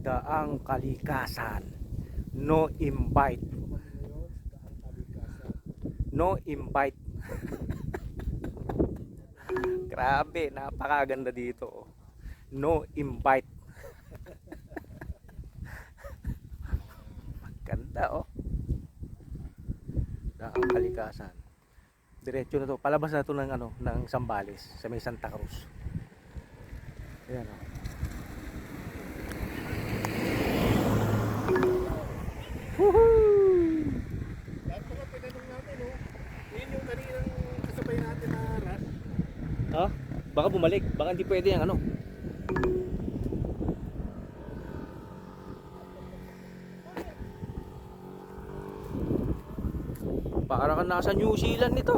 daang kalikasan. No invite. No invite. Grabe, napakaganda dito. oh. No invite. Ganda oh. Daang kalikasan. Diretso na to. Palabas na to ng ano, ng Sambales sa may Santa Cruz. Ayan oh. Ha? Baka bumalik. Baka hindi pwede yung ano. Para ka nasa New Zealand nito.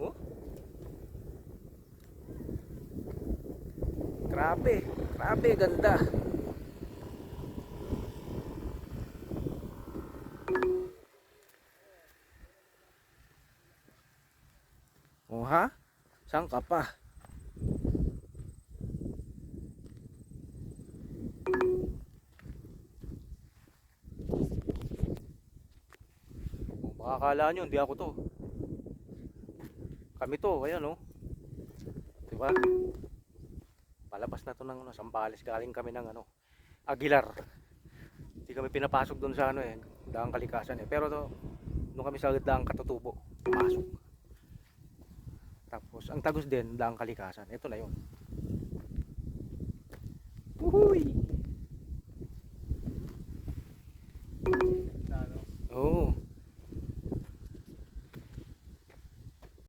Oh? Grabe. Grabe, ganda. Oh ha? Saan ka pa? Oh, baka akala nyo, hindi ako to. Kami to, ayan oh. Diba? Palabas na to ng ano, Sambales. Galing kami ng ano, Aguilar. Hindi kami pinapasok doon sa ano eh, daang kalikasan eh. Pero to, nung kami sa daang katutubo, pumasok. Tapos, ang tagos din, daang kalikasan. Ito na yun. Uhuy!